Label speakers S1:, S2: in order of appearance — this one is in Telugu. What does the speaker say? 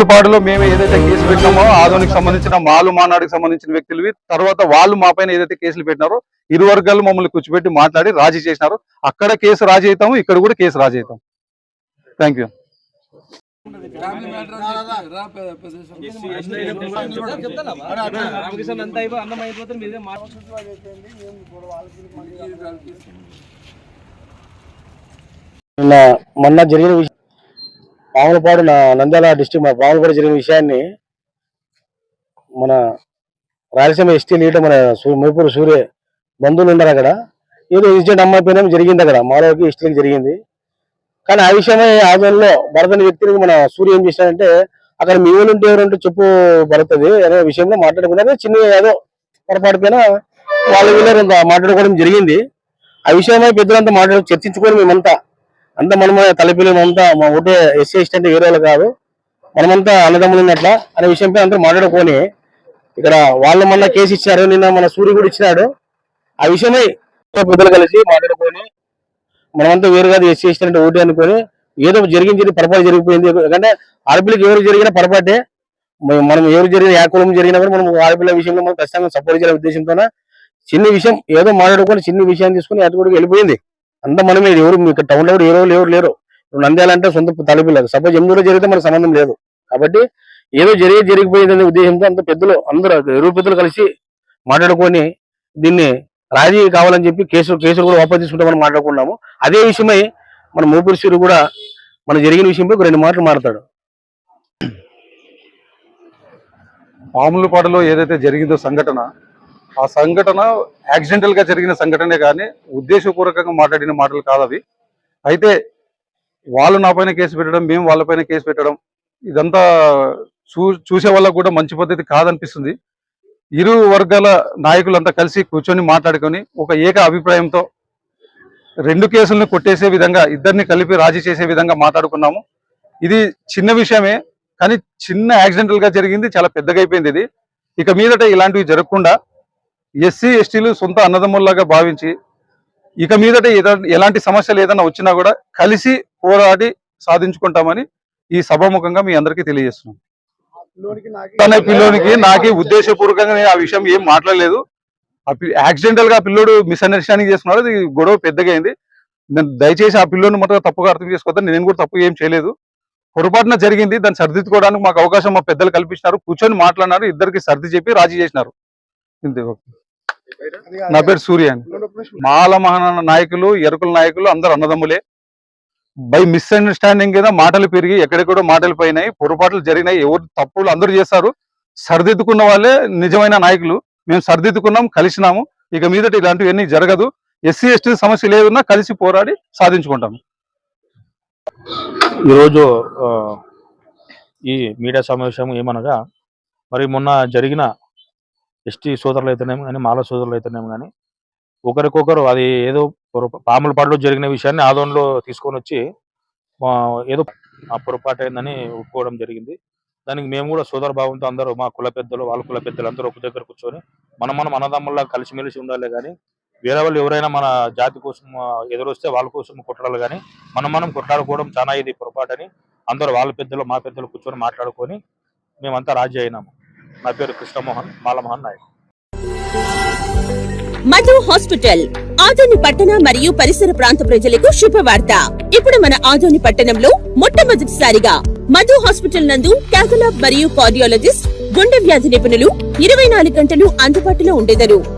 S1: పాములపాడులో మేము ఏదైతే కేసు పెట్టామో ఆదోనికి సంబంధించిన మాలు మానాడికి సంబంధించిన వ్యక్తులవి తర్వాత వాళ్ళు మా పైన ఏదైతే కేసులు పెట్టినారో ఇరు వర్గాలు మమ్మల్ని కూర్చోబెట్టి మాట్లాడి రాజీ చేసినారు. అక్కడ కేసు రాజీ అవుతాము ఇక్కడ కూడా కేసు రాజీ అవుతాం థ్యాంక్ యూ
S2: మొన్న జరిగిన విషయం పాములపాడు నా- నంద్యాల డిస్టిక్ మా పాములపాడు జరిగిన విషయాన్ని మన రాయలసీమ ఎస్టీ లీడర్ మన సూ- మేపూరు సూర్య బంధువులు ఉన్నారు అక్కడ. ఏదో ఇన్సిడెంట్ అమ్మాయి పైన జరిగింది అక్కడ. మాలోకి ఎస్టీకి జరిగింది. కానీ ఆ విషయమే ఆదంలో భరతని వ్యక్తిని మన సూర్య ఏం చేశాడంటే అక్కడ మీ ఊళ్ళు ఉంటే ఎవరంటే చెప్పు భరతది అనే విషయంలో మాట్లాడుకున్నారు. చిన్న ఏదో పొరపాటు పైన వాళ్ళు వీళ్ళు మాట్లాడుకోవడం జరిగింది. ఆ విషయమై పెద్దలంతా మాట్లాడు చర్చించుకొని మేమంతా అంతా మనమే తలపిలు అంతా మా ఒకటే ఎస్సీ ఎస్టీ అంటే వేరే కాదు. మనమంతా అన్నదమ్ములు ఉన్నట్ల అనే విషయంపై అందరూ మాట్లాడుకొని ఇక్కడ వాళ్ళు మొన్న కేసు ఇచ్చారు నిన్న మన సూర్య కూడా ఇచ్చినాడు. ఆ విషయమై పెద్దలు కలిసి మాట్లాడుకొని మనమంతా వేరు కాదు ఎస్సీ ఎస్టీ అంటే ఒకటి అనుకొని ఏదో జరిగింది పొరపాటు జరిగిపోయింది. ఎందుకంటే ఆడపిల్లకి ఎవరు జరిగిన పొరపాటే. మనం ఎవరు జరిగిన ఏ కులం జరిగినా కూడా మనం ఆడపిల్ల విషయంలో మనం ఖచ్చితంగా సపోర్ట్ చేయాలనే ఉద్దేశంతో చిన్న విషయం ఏదో మాట్లాడుకొని చిన్న విషయాన్ని తీసుకొని అటు కూడా వెళ్ళిపోయింది. అంత మనమే ఎవరు మీకు టౌన్లో కూడా ఎవరు ఎవరు లేరు. ఇప్పుడు నంద్యాల అంటే సొంత తలపిల్లలు సపోజ్ ఎనిమిదిలో జరిగితే మనకు సంబంధం లేదు. కాబట్టి ఏదో జరిగి జరిగిపోయేదనే ఉద్దేశంతో అంత పెద్దలు అందరూ నిరూపితులు పెద్దలు కలిసి మాట్లాడుకొని దీన్ని రాజీ కావాలని చెప్పి కేసు కేసులు కూడా వాపసు తీసుకుంటామని మాట్లాడుకున్నాము. అదే విషయమై మన మూపూరి కూడా మన జరిగిన విషయంపై రెండు మాటలు మాట్లాడతాడు
S1: పాములపాడులో ఏదైతే జరిగిందో సంఘటన ఆ సంఘటన యాక్సిడెంటల్గా జరిగిన సంఘటనే కానీ ఉద్దేశపూర్వకంగా మాట్లాడిన మాటలు కాదు అవి. అయితే వాళ్ళు నా పైన కేసు పెట్టడం మేము వాళ్ళపైన కేసు పెట్టడం ఇదంతా చూ చూసే వాళ్ళకు కూడా మంచి పద్ధతి కాదనిపిస్తుంది. ఇరు వర్గాల నాయకులంతా కలిసి కూర్చొని మాట్లాడుకొని ఒక ఏక అభిప్రాయంతో రెండు కేసులను కొట్టేసే విధంగా ఇద్దరిని కలిపి రాజీ చేసే విధంగా మాట్లాడుకున్నాము. ఇది చిన్న విషయమే కానీ చిన్న యాక్సిడెంటల్గా జరిగింది చాలా పెద్దగా అయిపోయింది ఇది. ఇక మీదట ఇలాంటివి జరగకుండా ఎస్సీ ఎస్టీలు సొంత అన్నదమ్ముల్లాగా భావించి ఇక మీదట ఎలాంటి సమస్యలు ఏదైనా వచ్చినా కూడా కలిసి పోరాడి సాధించుకుంటామని ఈ సభాముఖంగా మీ అందరికీ తెలియజేస్తున్నాం. తన పిల్లోనికి నాకే ఉద్దేశపూర్వకంగా నేను ఆ విషయం ఏం మాట్లాడలేదు. యాక్సిడెంటల్గా ఆ పిల్లోడు మిస్అండర్స్టాండింగ్ చేస్తున్నాడు అది గొడవ పెద్దగా అయింది నేను దయచేసి ఆ పిల్లోని మొత్తం తప్పుగా అర్థం చేసుకోవద్దని నేను కూడా తప్పు ఏం చేయలేదు. పొరపాటున జరిగింది. దాన్ని సర్దిద్దుకోవడానికి మాకు అవకాశం మా పెద్దలు కల్పించినారు. కూర్చొని మాట్లాడినారు. ఇద్దరికి సర్ది చెప్పి రాజీ చేసినారు. ఇంతే ఓకే. నా పేరు సూర్య అని మాల మహాన నాయకులు ఎరుకుల నాయకులు అందరు అన్నదమ్ములే. బై మిస్అండర్స్టాండింగ్ కింద మాటలు పెరిగి ఎక్కడెక్కడో మాటలు పోయినాయి పొరపాట్లు జరిగినాయి ఎవరు తప్పులు అందరూ చేస్తారు సరిదిద్దుకున్న వాళ్ళే నిజమైన నాయకులు. మేము సరిదిద్దుకున్నాం కలిసినాము. ఇక మీదట ఇలాంటివన్నీ జరగదు. ఎస్సీ ఎస్టీ సమస్య లేదున్నా కలిసి పోరాడి సాధించుకుంటాము
S3: ఈరోజు ఈ మీడియా సమావేశం ఏమనగా మరి మొన్న జరిగిన ఎస్టీ సోదరులు అయితేనేమి కానీ మాల సోదరులు అయితేనేమి కానీ ఒకరికొకరు అది ఏదో పొరపా- పాములపాడులో జరిగిన విషయాన్ని ఆదోన్లో తీసుకొని వచ్చి ఏదో ఆ పొరపాటు అయిందని ఒప్పుకోవడం జరిగింది. దానికి మేము కూడా సోదర భావంతో అందరూ మా కుల పెద్దలు వాళ్ళ కుల పెద్దలు అందరూ ఒక దగ్గర కూర్చొని మనం మనం అన్నదమ్ముల్లా కలిసిమెలిసి ఉండాలి కానీ వేరే వాళ్ళు ఎవరైనా మన జాతి కోసం ఎదురొస్తే వాళ్ళ కోసం కొట్టడాలి కానీ మనం మనం కొట్లాడుకోవడం చాలా ఇది పొరపాటని అందరూ వాళ్ళ పెద్దలు మా పెద్దలు కూర్చొని మాట్లాడుకొని మేమంతా రాజీ అయినాము. నా పేరు కృష్ణమోహన్ మాలమోహన్ నాయక్.
S4: మధు హాస్పిటల్ ఆదోని పట్టణ మరియు పరిసర ప్రాంత ప్రజలకు శుభవార్త. ఇప్పుడు మన ఆదోని పట్టణంలో మొట్టమొదటిసారిగా మధు హాస్పిటల్ నందు క్యాథలాబ్ మరియు కార్డియాలజిస్ట్ గుండె వ్యాధి నిపుణులు ఇరవై నాలుగు గంటలు అందుబాటులో ఉండేదరు.